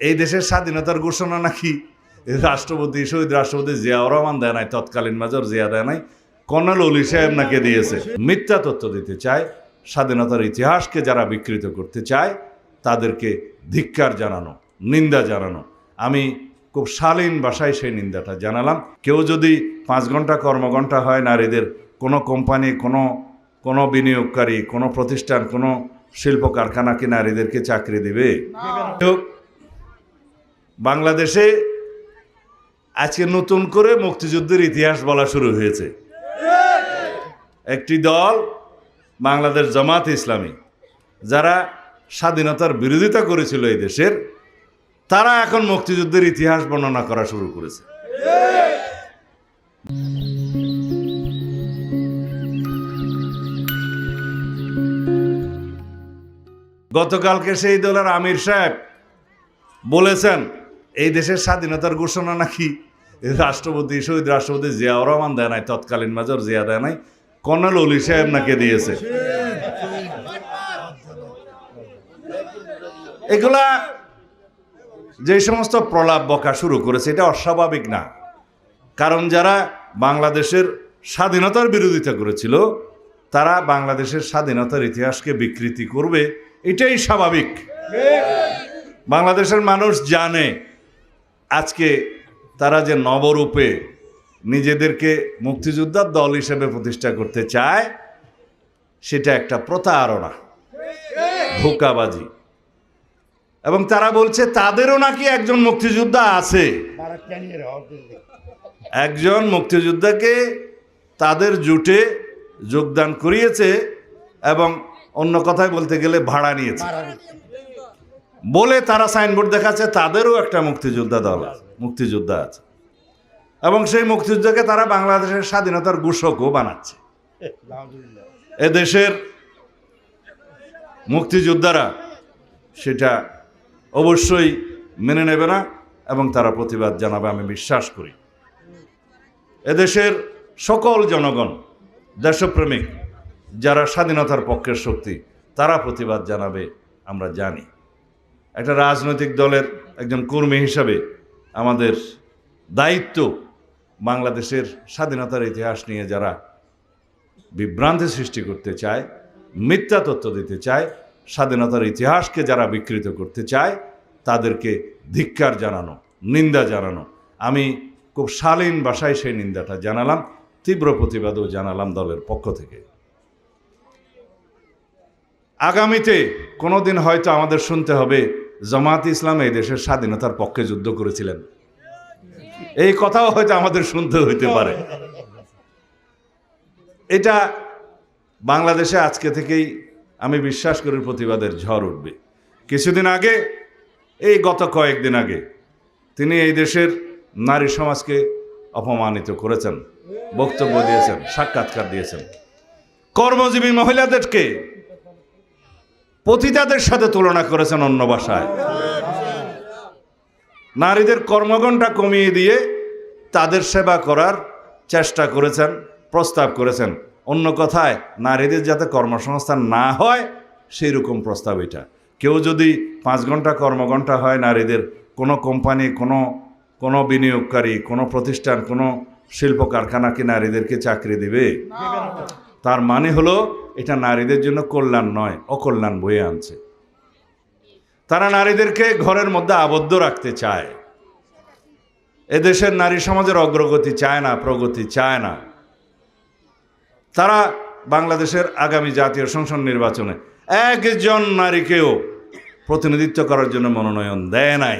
এই দেশের স্বাধীনতার ঘোষণা নাকি রাষ্ট্রপতি শহীদ রাষ্ট্রপতি জিয়াউর রহমান দেয় নাই তৎকালীন মেজর জিয়া দেয় নাই কর্নেল অলি সাহেব নাকি দিয়েছে। মিথ্যা তথ্য দিতে চায় স্বাধীনতার ইতিহাসকে যারা বিকৃত করতে চায় তাদেরকে ধিক্কার জানানো নিন্দা জানানো। আমি খুব শালীন ভাষায় সেই নিন্দাটা জানালাম। কেউ যদি পাঁচ ঘণ্টা কর্মঘণ্টা হয় নারীদের কোনো কোম্পানি কোনো কোনো বিনিয়োগকারী কোনো প্রতিষ্ঠান কোনো শিল্প কারখানা কি নারীদেরকে চাকরি দেবে? বাংলাদেশে আজকে নতুন করে মুক্তিযুদ্ধের ইতিহাস বলা শুরু হয়েছে। একটি দল বাংলাদেশ জামাত ইসলামী, যারা স্বাধীনতার বিরোধিতা করেছিল এই দেশের, তারা এখন মুক্তিযুদ্ধের ইতিহাস বর্ণনা করা শুরু করেছে। গতকালকে সেই দলের আমির সাহেব বলেছেন এই দেশের স্বাধীনতার ঘোষণা নাকি রাষ্ট্রপতি, শহীদ রাষ্ট্রপতি জিয়াউর রহমান দেয় নাই, তৎকালীন মেজর জিয়া দেয় নাই, কর্নেল অলি সাহেব নাকি দিয়েছে? এগুলা যে সমস্ত প্রলাপ বকা শুরু করেছে, এটা অস্বাভাবিক না। কারণ যারা বাংলাদেশের স্বাধীনতার বিরোধিতা করেছিল, তারা বাংলাদেশের স্বাধীনতার ইতিহাসকে বিকৃতি করবে, এটাই স্বাভাবিক। বাংলাদেশের মানুষ জানে আজকে তারা যে নবরূপে নিজেদেরকে মুক্তিযোদ্ধার দল হিসেবে প্রতিষ্ঠা করতে চায়, সেটা একটা প্রতারণা, ধোকাবাজি। এবং তারা বলছে, তাদেরও নাকি একজন মুক্তিযোদ্ধা আছে। একজন মুক্তিযোদ্ধাকে তাদের জুটে যোগদান করিয়েছে এবং অন্য কথায় বলতে গেলে ভাড়া নিয়েছে। বলে তারা সাইনবোর্ড দেখাচ্ছে, তাদেরও একটা মুক্তিযোদ্ধা দল আছে, মুক্তিযোদ্ধা আছে। এবং সেই মুক্তিযুদ্ধকে তারা বাংলাদেশের স্বাধীনতার ঘোষকও বানাচ্ছে। এদেশের মুক্তিযোদ্ধারা সেটা অবশ্যই মেনে নেবে না এবং তারা প্রতিবাদ জানাবে, আমি বিশ্বাস করি। এদেশের সকল জনগণ, দেশপ্রেমিক, যারা স্বাধীনতার পক্ষের শক্তি, তারা প্রতিবাদ জানাবে, আমরা জানি। একটা রাজনৈতিক দলের একজন কর্মী হিসাবে আমাদের দায়িত্ব বাংলাদেশের স্বাধীনতার ইতিহাস নিয়ে যারা বিভ্রান্তি সৃষ্টি করতে চায়, মিথ্যা তথ্য দিতে চায়, স্বাধীনতার ইতিহাসকে যারা বিকৃত করতে চায়, তাদেরকে ধিক্কার জানানো, নিন্দা জানানো। আমি খুব শালীন ভাষায় সেই নিন্দাটা জানালাম, তীব্র প্রতিবাদও জানালাম দলের পক্ষ থেকে। আগামীতে কোনোদিন হয়তো আমাদের শুনতে হবে জামাত ইসলাম এই দেশের স্বাধীনতার পক্ষে যুদ্ধ করেছিলেন। এই কথাও হয়তো আমাদের শুনতে হইতে পারে। এটা বাংলাদেশে আজকে থেকেই আমি বিশ্বাস করি প্রতিবাদের ঝড় উঠবে। কিছুদিন আগে, এই গত কয়েকদিন আগে, তিনি এই দেশের নারী সমাজকে অপমানিত করেছেন, বক্তব্য দিয়েছেন, সাক্ষাৎকার দিয়েছেন। কর্মজীবী মহিলাদেরকে পতিতাদের সাথে তুলনা করেছেন অন্য ভাষায়। নারীদের কর্মঘণ্টা কমিয়ে দিয়ে তাদের সেবা করার চেষ্টা করেছেন, প্রস্তাব করেছেন। অন্য কথায়, নারীদের যাতে কর্মসংস্থান না হয় সেই রকম প্রস্তাব এটা। কেউ যদি পাঁচ ঘণ্টা কর্মঘণ্টা হয় নারীদের, কোনো কোম্পানি, কোনো কোনো বিনিয়োগকারী, কোনো প্রতিষ্ঠান, কোনো শিল্প কারখানা কি নারীদেরকে চাকরি দিবে? তার মানে হলো, এটা নারীদের জন্য কল্যাণ নয়, অকল্যাণ বয়ে আনছে। তারা নারীদেরকে ঘরের মধ্যে আবদ্ধ রাখতে চায়। এদেশের নারী সমাজের অগ্রগতি চায় না, প্রগতি চায় না। তারা বাংলাদেশের আগামী জাতীয় সংসদ নির্বাচনে একজন নারীকেও প্রতিনিধিত্ব করার জন্য মনোনয়ন দেয় নাই।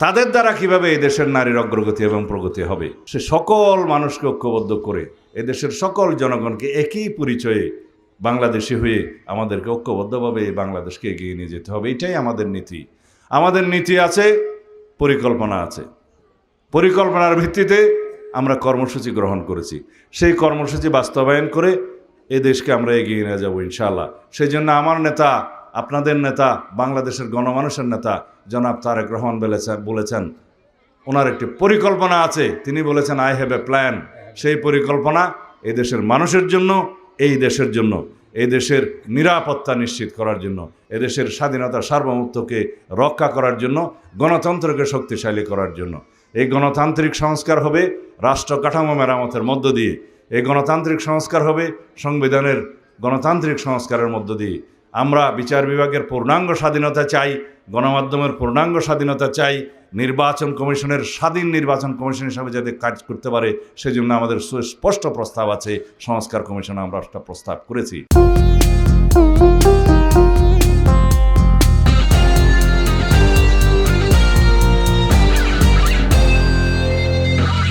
তাদের দ্বারা কীভাবে এই দেশের নারীর অগ্রগতি এবং প্রগতি হবে? সে সকল মানুষকে ঐক্যবদ্ধ করে এদেশের সকল জনগণকে একই পরিচয়ে বাংলাদেশি হয়ে আমাদেরকে ঐক্যবদ্ধভাবে এই বাংলাদেশকে এগিয়ে নিয়ে যেতে হবে। এটাই আমাদের নীতি। আমাদের নীতি আছে, পরিকল্পনা আছে। পরিকল্পনার ভিত্তিতে আমরা কর্মসূচি গ্রহণ করেছি। সেই কর্মসূচি বাস্তবায়ন করে এ দেশকে আমরা এগিয়ে নিয়ে যাব ইনশাল্লাহ সেই জন্য আমার নেতা আপনাদের নেতা, বাংলাদেশের গণমানুষের নেতা, জনাব তারেক রহমান বলেছেন বলেছেন, ওনার একটি পরিকল্পনা আছে। তিনি বলেছেন আই হ্যাভ এ প্ল্যান সেই পরিকল্পনা এই দেশের মানুষের জন্য, এই দেশের জন্য, এই দেশের নিরাপত্তা নিশ্চিত করার জন্য এদেশের স্বাধীনতা সার্বভৌমত্বকে রক্ষা করার জন্য, গণতন্ত্রকে শক্তিশালী করার জন্য। এই গণতান্ত্রিক সংস্কার হবে রাষ্ট্র কাঠামো মেরামতের মধ্য দিয়ে। এই গণতান্ত্রিক সংস্কার হবে সংবিধানের গণতান্ত্রিক সংস্কারের মধ্য দিয়ে। আমরা বিচার বিভাগের পূর্ণাঙ্গ স্বাধীনতা চাই, গণমাধ্যমের পূর্ণাঙ্গ স্বাধীনতা চাই, নির্বাচন কমিশনের স্বাধীন নির্বাচন কমিশন হিসাবে যাতে কাজ করতে পারে, সেজন্য আমাদের সুস্পষ্ট প্রস্তাব আছে, সংস্কার কমিশনে আমরা একটা প্রস্তাব করেছি।